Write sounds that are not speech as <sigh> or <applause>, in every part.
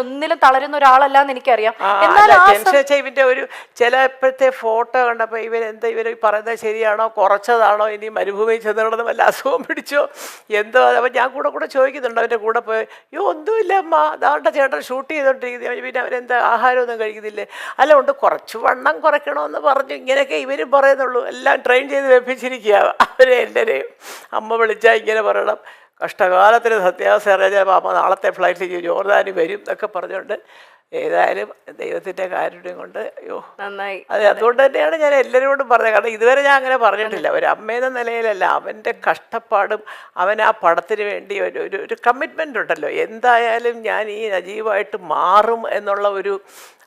ഒന്നിലും തളരുന്ന ഒരാളല്ല എന്ന് എനിക്കറിയാം ഇവന്റെ ഒരു ചിലപ്പോഴത്തെ ഫോട്ടോ കണ്ടപ്പോ ഇവൻ എന്താ ഇവർ പറയുന്നത് ശരിയാണോ കുറച്ചതാണോ ഇനി മരുഭൂമി ചെന്നിടന്ന് വല്ല അസുഖം പിടിച്ചോ എന്തോ അപ്പൊ ഞാൻ കൂടെ കൂടെ ചോദിക്കുന്നുണ്ട് അവന്റെ കൂടെ പോയി. അയ്യോ ഒന്നുമില്ല അമ്മ അതാണ്ട ചേട്ടൻ ഷൂട്ട് ചെയ്തോണ്ടിരിക്കുന്നത് പിന്നെ അവരെന്താ ആഹാരമൊന്നും കഴിക്കുന്നില്ലേ? അല്ല ഉണ്ട് കുറച്ച് വണ്ണം കുറയ്ക്കണമെന്ന് പറഞ്ഞു. ഇങ്ങനെയൊക്കെ ഇവരും പറയുന്നുള്ളൂ. എല്ലാം ട്രെയിൻ ചെയ്ത് വെപ്പിച്ചിരിക്കുക അവരെ എല്ലാവരെയും അമ്മ വിളിച്ചാൽ ഇങ്ങനെ പറയണം. കഷ്ടകാലത്തിന് സത്യാവസ്ഥ അറിയാൻ അമ്മ നാളത്തെ ഫ്ലൈറ്റിൽ ജോർദാനി വരും എന്നൊക്കെ പറഞ്ഞുകൊണ്ട് ഏതായാലും ദൈവത്തിന്റെ കാരുണ്യം കൊണ്ട് അയ്യോ. നന്നായി. അതെ അതുകൊണ്ട് തന്നെയാണ് ഞാൻ എല്ലാവരോടും പറഞ്ഞത്. കാരണം ഇതുവരെ ഞാൻ അങ്ങനെ പറഞ്ഞിട്ടില്ല. ഒരു അമ്മയെന്ന നിലയിലല്ല അവന്റെ കഷ്ടപ്പാടും അവൻ ആ പടത്തിന് വേണ്ടി ഒരു ഒരു ഒരു കമ്മിറ്റ്മെന്റ് ഉണ്ടല്ലോ. എന്തായാലും ഞാൻ ഈ നജീവായിട്ട് മാറും എന്നുള്ള ഒരു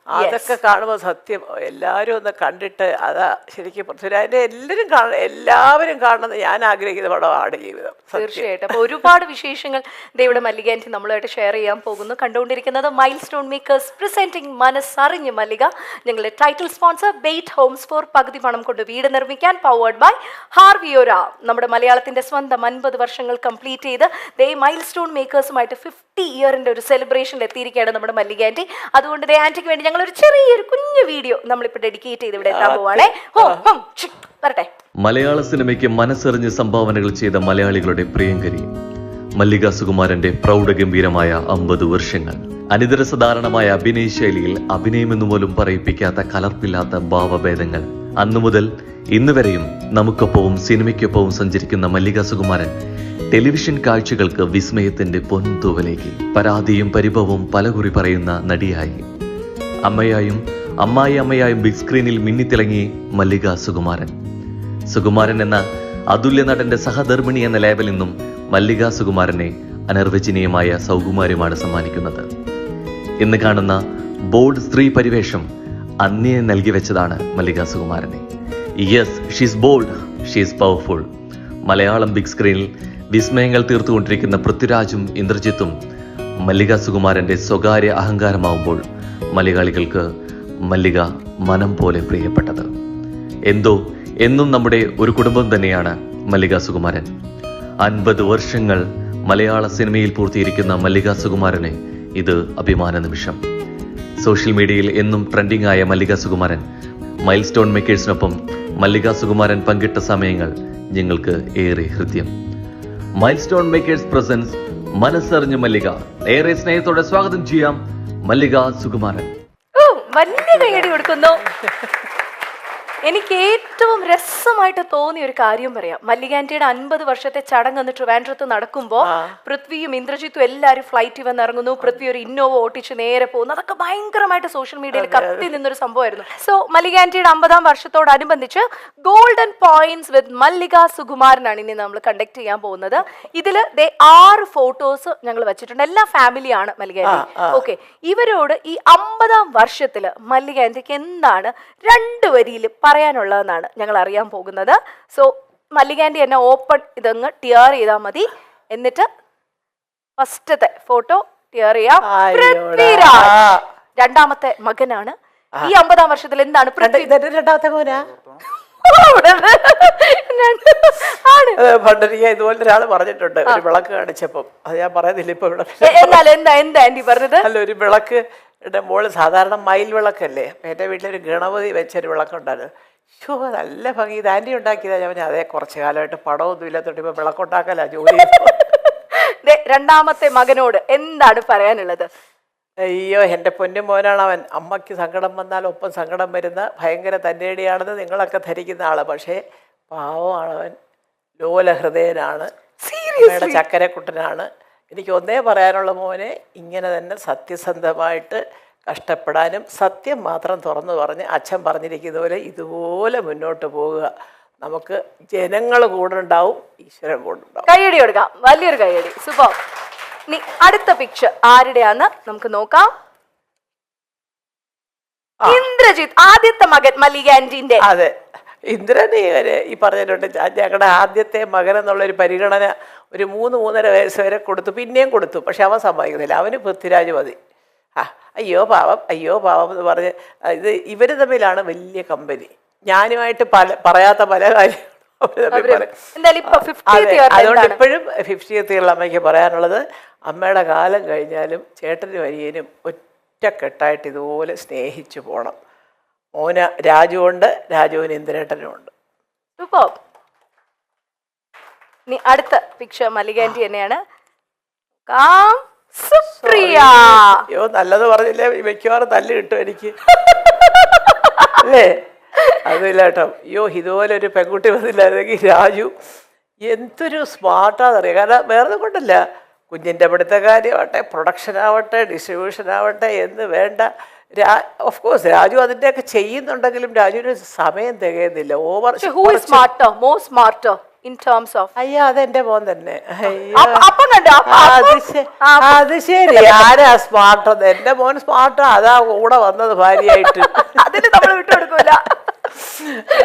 അതൊക്കെ കാണുമ്പോൾ സത്യം എല്ലാവരും ഒന്ന് കണ്ടിട്ട് അതാ ശരിക്കും പൃഥ്വിരാജിനെ എല്ലാവരും കാണ എല്ലാവരും കാണണമെന്ന് ഞാൻ ആഗ്രഹിക്കുന്ന പടമാണ് ജീവിതം. തീർച്ചയായിട്ടും. അപ്പോൾ ഒരുപാട് വിശേഷങ്ങൾ ദൈവയുടെ മല്ലികാന്റി നമ്മളുമായിട്ട് ഷെയർ ചെയ്യാൻ പോകുന്നു. കണ്ടുകൊണ്ടിരിക്കുന്നത് മൈൽ സ്റ്റോൺ മേക്കേഴ്സ് പ്രസന്റിംഗ് മനസ്സറിഞ്ഞ് മല്ലിക. ഞങ്ങളുടെ title sponsor Beit homes for പകുതി പണം കൊണ്ട് വീട് നിർമ്മിക്കാൻ പവേർഡ് ബൈ ഹാർവിയോര നമ്മുടെ മലയാളത്തിന്റെ സ്വന്തം അൻപത് വർഷങ്ങൾ കംപ്ലീറ്റ് ചെയ്ത് ദേ മൈൽ സ്റ്റോൺ മേക്കേഴ്സുമായിട്ട് ഫിഫ്റ്റി ഇയറിന്റെ ഒരു സെലിബ്രേഷനിൽ എത്തിയിരിക്കുകയാണ് നമ്മുടെ മല്ലികാന്റി അതുകൊണ്ട് ദേ ആന്റിക്ക് വേണ്ടി ഞങ്ങൾ ഒരു ചെറിയൊരു കുഞ്ഞു വീഡിയോ നമ്മളിപ്പോൾ ഡെഡിക്കേറ്റ് ചെയ്ത് ഇവിടെ എത്താൻ പോവാണേ. ഹോ ഹും, വരട്ടെ. മലയാള സിനിമയ്ക്ക് മനസ്സറിഞ്ഞ് സംഭാവനകൾ ചെയ്ത മലയാളികളുടെ പ്രിയങ്കരി മല്ലിക സുകുമാരന്റെ പ്രൗഢഗംഭീരമായ അമ്പത് വർഷങ്ങൾ. അനിതരസാധാരണമായ അഭിനയ ശൈലിയിൽ അഭിനയമെന്നു പോലും പറയിപ്പിക്കാത്ത കലർപ്പില്ലാത്ത ഭാവഭേദങ്ങൾ. അന്നു മുതൽ ഇന്ന് വരെയും നമുക്കൊപ്പവും സിനിമയ്ക്കൊപ്പവും സഞ്ചരിക്കുന്ന മല്ലിക സുകുമാരൻ ടെലിവിഷൻ കാഴ്ചകൾക്ക് വിസ്മയത്തിന്റെ പൊൻതൂവലേക്ക് പരാതിയും പരിഭവവും പലകുറി പറയുന്ന നടിയായി. അമ്മയായും അമ്മായി അമ്മയായും ബിഗ് സ്ക്രീനിൽ മിന്നിത്തിളങ്ങി മല്ലിക സുകുമാരൻ. സുകുമാരൻ എന്ന അതുല്യ നടന്റെ സഹധർമ്മിണി എന്ന ലേബൽ നിന്നും മല്ലിക സുകുമാരനെ അനർവചനീയമായ സൗകുമാര്യമാണ് സമ്മാനിക്കുന്നത്. ഇന്ന് കാണുന്ന ബോർഡ് സ്ത്രീ പരിവേഷം അന്നേ നൽകി വെച്ചതാണ് Mallika സുകുമാരനെ. Yes she's bold she's powerful Malayalam big സ്ക്രീനിൽ വിസ്മയങ്ങൾ തീർത്തുകൊണ്ടിരിക്കുന്ന പൃഥ്വിരാജും ഇന്ദ്രജിത്തും മല്ലിക സുകുമാരന്റെ സ്വകാര്യ അഹങ്കാരമാവുമ്പോൾ മലയാളികൾക്ക് മല്ലിക മനം പോലെ പ്രിയപ്പെട്ടത്. എന്തോ എന്നും നമ്മുടെ ഒരു കുടുംബം തന്നെയാണ് മല്ലിക സുകുമാരൻ. അൻപത് വർഷങ്ങൾ മലയാള സിനിമയിൽ പൂർത്തിയിരിക്കുന്ന മല്ലിക സുകുമാരനെ ഇത് അഭിമാന നിമിഷം. സോഷ്യൽ മീഡിയയിൽ എന്നും ട്രെൻഡിംഗ് ആയ മല്ലിക സുകുമാരൻ. മൈൽ സ്റ്റോൺ മേക്കേഴ്സിനൊപ്പം മല്ലിക സുകുമാരൻ പങ്കിട്ട സമയങ്ങൾ ഞങ്ങൾക്ക് ഏറെ ഹൃദ്യം. മൈൽ സ്റ്റോൺ മേക്കേഴ്സ് പ്രസൻസ് മനസ്സറിഞ്ഞ് മല്ലിക. ഏറെ സ്നേഹത്തോടെ സ്വാഗതം ചെയ്യാം മല്ലിക സുകുമാരൻ ഓ വലിയ കൈയടി കൊടുക്കുന്നു എനിക്ക് ഏറ്റവും രസമായിട്ട് തോന്നിയ ഒരു കാര്യം പറയാം. മല്ലികാന്റിയുടെ അൻപത് വർഷത്തെ ചടങ്ങ് എന്ന് ട്രിവാൻഡ്രത്ത് നടക്കുമ്പോൾ പൃഥ്വിയും ഇന്ദ്രജിത്തും എല്ലാവരും ഫ്ലൈറ്റ് വന്ന് ഇറങ്ങുന്നു പൃഥ്വി ഒരു ഇന്നോവ ഓട്ടിച്ച് നേരെ പോകുന്നു. അതൊക്കെ ഭയങ്കരമായിട്ട് സോഷ്യൽ മീഡിയയിൽ കത്തി നിന്നൊരു സംഭവമായിരുന്നു. സോ മല്ലികാന്റിയുടെ അമ്പതാം വർഷത്തോടനുബന്ധിച്ച് ഗോൾഡൻ പോയിന്റ്സ് വിത്ത് മല്ലിക സുകുമാരനാണ് ഇനി നമ്മൾ കണ്ടക്ട് ചെയ്യാൻ പോകുന്നത്. ഇതിൽ ദേ ആറ് ഫോട്ടോസ് ഞങ്ങൾ വെച്ചിട്ടുണ്ട്. എല്ലാ ഫാമിലിയാണ് മല്ലികാന്റി ഓക്കെ ഇവരോട് ഈ അമ്പതാം വർഷത്തിൽ മല്ലികാന്റിക്ക് എന്താണ് രണ്ട് വരിയിൽ പറയാനുള്ളതെന്നാണ് ഞങ്ങൾ അറിയാൻ പോകുന്നത്. സോ മല്ലികാണ്ടി എന്നെ ഓപ്പൺ ഇതങ്ങ് ടിയർ ചെയ്താൽ മതി. എന്നിട്ട് ഫസ്റ്റത്തെ ഫോട്ടോ ടിയർ ചെയ്യാം. രണ്ടാമത്തെ മകനാണ്. ഈ അമ്പതാം വർഷത്തിൽ എന്താണ് രണ്ടാമത്തെ മോനാ പണ്ടൊരിക്കൽ ഇതുപോലെ ഒരാൾ പറഞ്ഞിട്ടുണ്ട്. ഒരു വിളക്ക് കാണിച്ചപ്പം. അത് ഞാൻ പറയുന്നില്ല ഇപ്പൊ ഇവിടെ. എന്നാൽ എന്താ എന്താ ആന്റി പറഞ്ഞത്? അല്ല ഒരു വിളക്ക് എന്റെ മോൾ സാധാരണ മയിൽ വിളക്കല്ലേ? അപ്പം എന്റെ വീട്ടിലൊരു ഗണപതി വെച്ചൊരു വിളക്കുണ്ടായിരുന്നു. ഷോ നല്ല ഭംഗി. ഇത് ആന്റി ഉണ്ടാക്കിയതാ. ഞാൻ പറഞ്ഞു, അതേ കുറച്ച് കാലമായിട്ട് പടമൊന്നും ഇല്ലാത്തോട്ട് ഇപ്പം വിളക്കുണ്ടാക്കല ജോലി. രണ്ടാമത്തെ മകനോട് എന്താണ് പറയാനുള്ളത്? അയ്യോ എന്റെ പൊന്നു മോനാണ് അവൻ അമ്മയ്ക്ക് സങ്കടം വന്നാൽ ഒപ്പം സങ്കടം വരുന്ന ഭയങ്കര തന്നേടിയാണെന്ന് നിങ്ങളൊക്കെ ധരിക്കുന്ന ആൾ. പക്ഷേ പാവമാണ് അവൻ ലോലഹൃദയനാണ് അമ്മയുടെ ചക്കരക്കുട്ടനാണ്. എനിക്ക് ഒന്നേ പറയാനുള്ള മോനെ ഇങ്ങനെ തന്നെ സത്യസന്ധമായിട്ട് കഷ്ടപ്പെടാനും സത്യം മാത്രം തുറന്നു പറഞ്ഞ് അച്ഛൻ പറഞ്ഞിരിക്കുന്ന പോലെ ഇതുപോലെ മുന്നോട്ട് പോവുക. നമുക്ക് ജനങ്ങൾ കൂടെ ഉണ്ടാവും ഈശ്വരൻ കൂടെ ഉണ്ടാവും കൈയടി കൊടുക്കാം. വലിയൊരു കൈയടി സൂപ്പർ. ഇനി അടുത്ത പിക്ചർ ആരുടെയാന്ന് നമുക്ക് നോക്കാം. ഇന്ദ്രജിത്ത് ആദ്യത്തെ മകൻ മല്ലിക ആന്റിന്റെ അതെ. ഇന്ദ്രനെ വരെ ഈ പറഞ്ഞിട്ടുണ്ട്. ഞങ്ങളുടെ ആദ്യത്തെ മകൻ എന്നുള്ളൊരു പരിഗണന ഒരു മൂന്ന് മൂന്നര വയസ്സ് വരെ കൊടുത്തു. പിന്നെയും കൊടുത്തു. പക്ഷെ അവൻ സമ്മതിക്കുന്നില്ല. അവന് പൃഥ്വിരാജ് മതി. ആ അയ്യോ പാവം അയ്യോ പാവം എന്ന് പറഞ്ഞ് ഇത് ഇവർ തമ്മിലാണ് വലിയ കമ്പനി ഞാനുമായിട്ട് പല പറയാത്ത പല കാര്യങ്ങളും അതുകൊണ്ട് ഇപ്പോഴും ഇപ്പോഴും ഫിഫ്റ്റിയത്തുള്ള അമ്മയ്ക്ക് പറയാനുള്ളത് അമ്മയുടെ കാലം കഴിഞ്ഞാലും ചേട്ടനും അനിയനും ഒറ്റക്കെട്ടായിട്ട് ഇതുപോലെ സ്നേഹിച്ചു പോകണം മോന രാജുവുണ്ട് രാജുവിന് ഇന്ദ്രേട്ടനും ഉണ്ട് സൂപ്പർ. ഇനി അടുത്ത പിക്ചർ മല്ലികാന്റി തന്നെയാണ്. കാം സുപ്രിയ. അയ്യോ നല്ലത് പറഞ്ഞില്ലേ? മിക്കവാറും തല്ല് കിട്ടും എനിക്ക്. അല്ലേ? അതില്ല കേട്ടോ. അയ്യോ ഇതുപോലെ ഒരു പെൺകുട്ടി വന്നില്ലായിരുന്നെങ്കിൽ രാജു എന്തൊരു സ്മാർട്ടാണെന്നറിയാം കാരണം വേറെ കൊണ്ടല്ല. കുഞ്ഞിന്റെ പഠിത്ത കാര്യമാവട്ടെ പ്രൊഡക്ഷൻ ആവട്ടെ ഡിസ്ട്രിബ്യൂഷൻ ആവട്ടെ എന്ന് വേണ്ട. രാ ഓഫ് കോഴ്സ് രാജു അതിന്റെയൊക്കെ ചെയ്യുന്നുണ്ടെങ്കിലും രാജുവിന് സമയം തികയുന്നില്ല. Over who is smarter more smarter in terms of അയ്യോ അതെന്റെ മോൻ തന്നെ. അത് ശരി. ആരാ സ്മാർട്ട് എന്റെ മോൻ സ്മാർട്ടാ അതാ കൂടെ വന്നത് ഭാര്യയായിട്ട്. അതിന് നമ്മൾ വിട്ടുകൊടുക്കൂല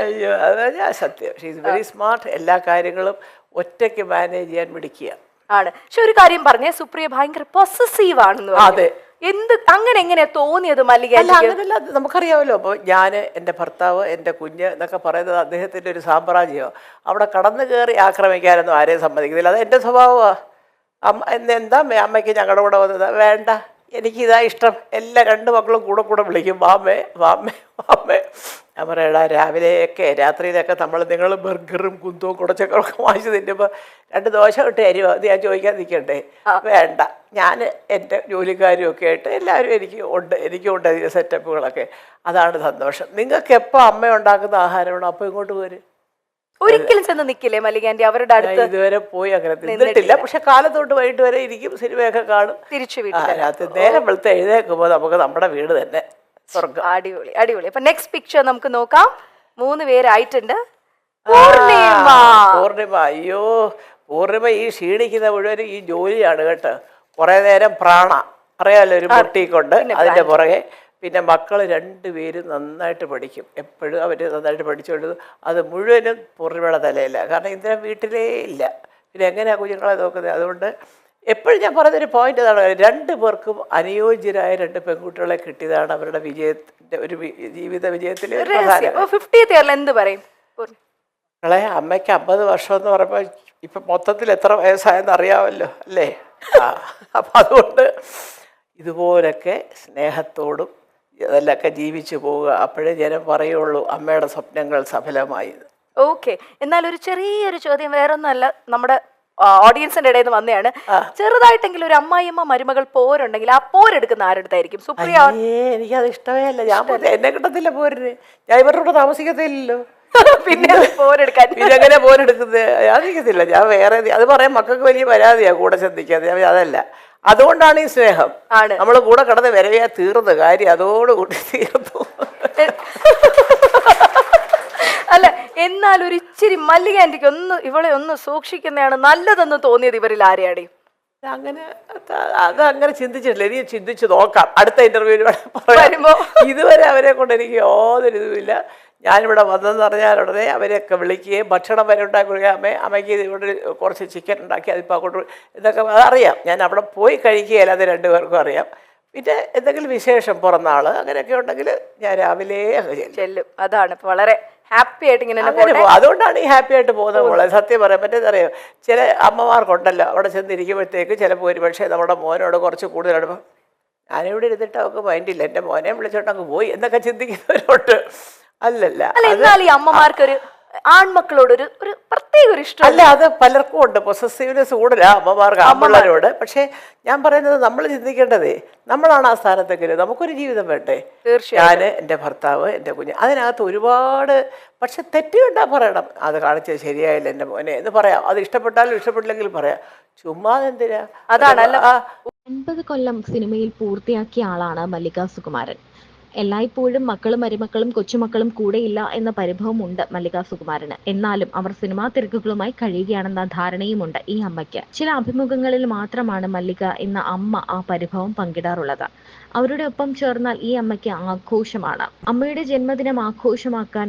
അയ്യോ അതാ ഞാൻ സത്യം. ഷീസ് വെരി സ്മാർട്ട് എല്ലാ കാര്യങ്ങളും ഒറ്റയ്ക്ക് മാനേജ് ചെയ്യാൻ പിടിക്കുക ആണ്. പക്ഷെ ഒരു കാര്യം പറഞ്ഞേ. സുപ്രിയ ഭയങ്കര പൊസസീവ് ആണെന്ന് അതെ. എന്ത് അങ്ങനെ എങ്ങനെ തോന്നിയത് മല്ലിക അല്ല? അങ്ങനെയല്ല നമുക്കറിയാമല്ലോ. അപ്പോൾ ഞാൻ എന്റെ ഭർത്താവ് എന്റെ കുഞ്ഞ് എന്നൊക്കെ പറയുന്നത് അദ്ദേഹത്തിന്റെ ഒരു സാമ്രാജ്യമോ അവിടെ കടന്നു കയറി ആക്രമിക്കാനൊന്നും ആരെയും സമ്മതിക്കുന്നില്ല. അത് എന്റെ സ്വഭാവമാണ് അമ്മ എന്താ അമ്മ- അമ്മയ്ക്ക് ഞങ്ങളുടെ കൂടെ വന്നത്? വേണ്ട. എനിക്കിതാ ഇഷ്ടം. എല്ലാ രണ്ട് മക്കളും കൂടെ കൂടെ വിളിക്കും. വാമ്മേ വാമ്മേ വാമ്മേ. ഞാൻ പറയടാ രാവിലെയൊക്കെ രാത്രിയിലൊക്കെ നമ്മൾ നിങ്ങൾ ബർഗറും കുന്തവും കുടച്ചൊക്കെ ഒക്കെ വാങ്ങിച്ച് തിന്നുമ്പോൾ രണ്ട് ദോശ കിട്ടി തരുമോ അത് ഞാൻ ചോദിക്കാൻ നിൽക്കണ്ടേ. വേണ്ട. ഞാൻ എന്റെ ജോലിക്കാരും ഒക്കെ ആയിട്ട് എല്ലാവരും എനിക്ക് ഉണ്ട്. എനിക്കും ഉണ്ട് അതിന്റെ സെറ്റപ്പുകളൊക്കെ അതാണ് സന്തോഷം. നിങ്ങൾക്ക് എപ്പോൾ അമ്മ ഉണ്ടാക്കുന്ന ആഹാരമാണോ? അപ്പോൾ ഇങ്ങോട്ട് പോര് ഒരിക്കലും ചെന്ന് നിക്കില്ലേ മല്ലികാന്റി അവരുടെ അടുത്ത് ഇതുവരെ പോയി അങ്ങനെ നിന്നിട്ടില്ല. പക്ഷെ കാലത്തോട്ട് വൈകിട്ട് വരെ ഇരിക്കും സിനിമയൊക്കെ കാണും. തിരിച്ചു വീട്ടിൽ നേരം വെളുത്ത് എഴുന്നേൽക്കുമ്പോൾ നമുക്ക് നമ്മുടെ വീട് തന്നെ. സ്വർഗം അടിപൊളി അടിപൊളി. അപ്പൊ നെക്സ്റ്റ് പിക്ചർ നമുക്ക് നോക്കാം. മൂന്ന് പേരായിട്ടുണ്ട് പൂർണിമ. പൂർണിമ. അയ്യോ പൂർണിമ ഈ ക്ഷീണിക്കുന്ന മുഴുവൻ ഈ ജോലിയാണ് കേട്ടോ. കുറെ നേരം പ്രാണ. അറിയാലോ ഒരു പൊട്ടിക്കൊണ്ട് അതിന്റെ പുറകെ. പിന്നെ മക്കൾ രണ്ടുപേരും നന്നായിട്ട് പഠിക്കും. എപ്പോഴും അവർ നന്നായിട്ട് പഠിച്ചുകൊണ്ട് അത് മുഴുവനും പൂർണിമയുടെ തലയില്ല. കാരണം ഇന്ദിര വീട്ടിലേ ഇല്ല. പിന്നെ എങ്ങനെയാണ് കുഞ്ഞുങ്ങളെ നോക്കുന്നത്? അതുകൊണ്ട് എപ്പോഴും ഞാൻ പറയുന്നൊരു പോയിന്റ് അതാണ്. രണ്ട് പേർക്കും അനുയോജ്യരായ രണ്ട് പെൺകുട്ടികളെ കിട്ടിയതാണ് അവരുടെ വിജയത്തിന്റെ ഒരു ജീവിത വിജയത്തിൽ ഇയറിൽ എന്ത് പറയും? മക്കളെ അമ്മയ്ക്ക് അമ്പത് വർഷം എന്ന് പറയുമ്പോൾ ഇപ്പം മൊത്തത്തിൽ എത്ര വയസ്സായെന്ന് അറിയാമല്ലോ അല്ലേ? അപ്പം അതുകൊണ്ട് ഇതുപോലൊക്കെ സ്നേഹത്തോടും ഇതിലൊക്കെ ജീവിച്ചു പോവുക. അപ്പോഴേ ഞാൻ പറയുള്ളൂ അമ്മയുടെ സ്വപ്നങ്ങൾ സഫലമായി. ഓക്കെ. എന്നാൽ ഒരു ചെറിയൊരു ചോദ്യം വേറൊന്നുമല്ല. നമ്മുടെ ഓഡിയൻസിന്റെ ഇടയിൽ നിന്ന് വന്നെയാണ് ചെറുതായിട്ടെങ്കിലും ഒരു അമ്മായിയമ്മ മരുമകൾ പോരുണ്ടെങ്കിൽ ആ പോരെടുക്കുന്ന ആരുടെടുത്തായിരിക്കും? സുപ്രിയ എനിക്ക് എനിക്കത് ഇഷ്ടമേ അല്ല. ഞാൻ എന്നെ കിട്ടത്തില്ല പോരിന് ഞാൻ ഇവരുടെ കൂടെ താമസിക്കത്തില്ലല്ലോ. <laughs> പിന്നെ പോരെടുക്കാൻ. <laughs> പിന്നെ അങ്ങനെ പോരെടുക്കുന്നത്? ഞാൻ നിൽക്കത്തില്ല ഞാൻ വേറെ അത് പറയാൻ മക്കൾക്ക് വലിയ പരാതിയാണ് കൂടെ ചിന്തിക്കാതെ. അതല്ല. അതുകൊണ്ടാണ് ഈ സ്നേഹം. ആണ്. നമ്മൾ കൂടെ കടന്ന് വരവേ തീർന്ന കാര്യം അതോടുകൂടി തീർന്നു. അല്ല എന്നാൽ ഒരു ഇച്ചിരി മല്ലിക ആന്റിക്ക് ഒന്ന് ഇവളെ ഒന്ന് സൂക്ഷിക്കുന്നതാണ് നല്ലതെന്ന് തോന്നിയത് ഇവരിൽ ആരെയാടി? അങ്ങനെ അത് അത് അങ്ങനെ ചിന്തിച്ചിട്ടില്ല. ഇനി ചിന്തിച്ചു നോക്കാം. അടുത്ത ഇന്റർവ്യൂവിൽ വരുമ്പോ? ഇതുവരെ അവരെ കൊണ്ട് എനിക്ക് യാതൊരു ഇതുമില്ല ഞാനിവിടെ വന്നതെന്ന് പറഞ്ഞാൽ ഉടനെ അവരെയൊക്കെ വിളിക്കുകയും ഭക്ഷണം വരെ ഉണ്ടാക്കി കൊടുക്കുക അമ്മേ അമ്മയ്ക്ക് ഇവിടെ കുറച്ച് ചിക്കൻ ഉണ്ടാക്കി അതിപ്പോൾ അങ്ങോട്ട് ഇതൊക്കെ അതറിയാം ഞാൻ അവിടെ പോയി കഴിക്കുകയില്ല അത് രണ്ടുപേർക്കും അറിയാം. പിന്നെ എന്തെങ്കിലും വിശേഷം പിറന്നാൾ അങ്ങനെയൊക്കെ ഉണ്ടെങ്കിൽ ഞാൻ രാവിലെ ചെല്ലും. അതാണ്. വളരെ ഹാപ്പി ആയിട്ട് ഇങ്ങനെ അതുകൊണ്ടാണ് ഈ ഹാപ്പി ആയിട്ട് പോകുന്നത് മോളെ. സത്യം പറയാം പറ്റുന്നറിയാം ചില അമ്മമാർക്കുണ്ടല്ലോ അവിടെ ചെന്നിരിക്കുമ്പോഴത്തേക്ക് ചിലപ്പോൾ ഒരു പക്ഷേ നമ്മുടെ മോനോട് കുറച്ച് കൂടുതലാണ്. ഞാനിവിടെ ഇരുന്നിട്ട് അവൾക്ക് മൈൻഡില്ല എന്റെ മോനെ വിളിച്ചോണ്ട് അങ്ങ് പോയി എന്നൊക്കെ ചിന്തിക്കുന്നവരോട്ട് അല്ലല്ല അല്ല എന്നാൽ ഈ അമ്മമാർക്ക് ഒരു ആൺമക്കളോട് ഒരു ഒരു പ്രത്യേക ഒരു ഇഷ്ടം അല്ല അത് പലർക്കും ഉണ്ട്. പൊസസീവ്നെസ് കൂടുതലാ അമ്മമാർക്ക് അമ്മമാരോട് പക്ഷേ ഞാൻ പറയുന്നത് നമ്മൾ ചിന്തിക്കേണ്ടതേ നമ്മളാണ് ആ സ്ഥാനത്തെങ്കിലും നമുക്കൊരു ജീവിതം വേണ്ടേ? തീർച്ചയായും ഞാൻ എന്റെ ഭർത്താവ് എന്റെ കുഞ്ഞ് അതിനകത്ത് ഒരുപാട് പക്ഷെ തെറ്റുകണ്ടാ പറയണം. അത് കാണിച്ചത് ശരിയായില്ല എന്റെ മോനെ എന്ന് പറയാം. അത് ഇഷ്ടപ്പെട്ടാലും ഇഷ്ടപ്പെട്ടില്ലെങ്കിലും പറയാം. ചുമ്മാ എന്തിനാ അതാണ് ഒൻപത് കൊല്ലം സിനിമയിൽ പൂർത്തിയാക്കിയ ആളാണ് മല്ലിക സുകുമാരൻ എല്ലായ്പ്പോഴും മക്കളും മരുമക്കളും കൊച്ചുമക്കളും കൂടെയില്ല എന്ന പരിഭവമുണ്ട് മല്ലിക സുകുമാരന്. എന്നാലും അവർ സിനിമാ തിരക്കുകളുമായി കഴിയുകയാണെന്ന ധാരണയുമുണ്ട് ഈ അമ്മയ്ക്ക്. ചില അഭിമുഖങ്ങളിൽ മാത്രമാണ് മല്ലിക എന്ന അമ്മ ആ പരിഭവം പങ്കിടാറുള്ളത്. അവരുടെ ഒപ്പം ചേർന്നാൽ ഈ അമ്മയ്ക്ക് ആഘോഷമാണ്. അമ്മയുടെ ജന്മദിനം ആഘോഷമാക്കാൻ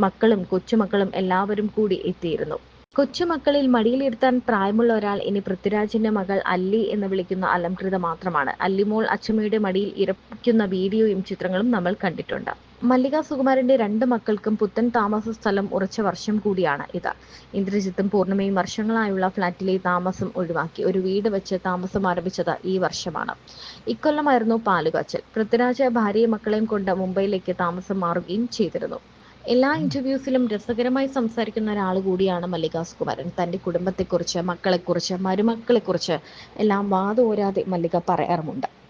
മക്കളും കൊച്ചുമക്കളും എല്ലാവരും കൂടി എത്തിയിരുന്നു. കൊച്ചുമക്കളിൽ മടിയിലിരുത്താൻ പ്രായമുള്ള ഒരാൾ ഇനി പൃഥ്വിരാജിന്റെ മകൾ അല്ലി എന്ന് വിളിക്കുന്ന അലംകൃത മാത്രമാണ്. അല്ലിമോൾ അച്ഛമ്മയുടെ മടിയിൽ ഇറക്കുന്ന വീഡിയോയും ചിത്രങ്ങളും നമ്മൾ കണ്ടിട്ടുണ്ട്. മല്ലിക സുകുമാരന്റെ രണ്ട് മക്കൾക്കും പുത്തൻ താമസ സ്ഥലം ഉറച്ച വർഷം കൂടിയാണ് ഇത്. ഇന്ദ്രജിത്തും പൂർണിമയും വർഷങ്ങളായുള്ള ഫ്ളാറ്റിലെ താമസം ഒഴിവാക്കി. ഒരു വീട് വെച്ച് താമസം ആരംഭിച്ചത് ഈ വർഷമാണ്. ഇക്കൊല്ലമായിരുന്നു പാലുകാച്ചൽ. പൃഥ്വിരാജ് ഭാര്യയും മക്കളെയും കൊണ്ട് മുംബൈയിലേക്ക് താമസം മാറുകയും ചെയ്തിരുന്നു. എല്ലാ ഇന്റർവ്യൂസിലും രസകരമായി സംസാരിക്കുന്ന ഒരാൾ കൂടിയാണ് മല്ലിക സുകുമാരൻ തന്റെ കുടുംബത്തെക്കുറിച്ച് മക്കളെക്കുറിച്ച് മരുമക്കളെക്കുറിച്ച് എല്ലാം വാതോരാതെ മല്ലിക പറയാറുമുണ്ട്.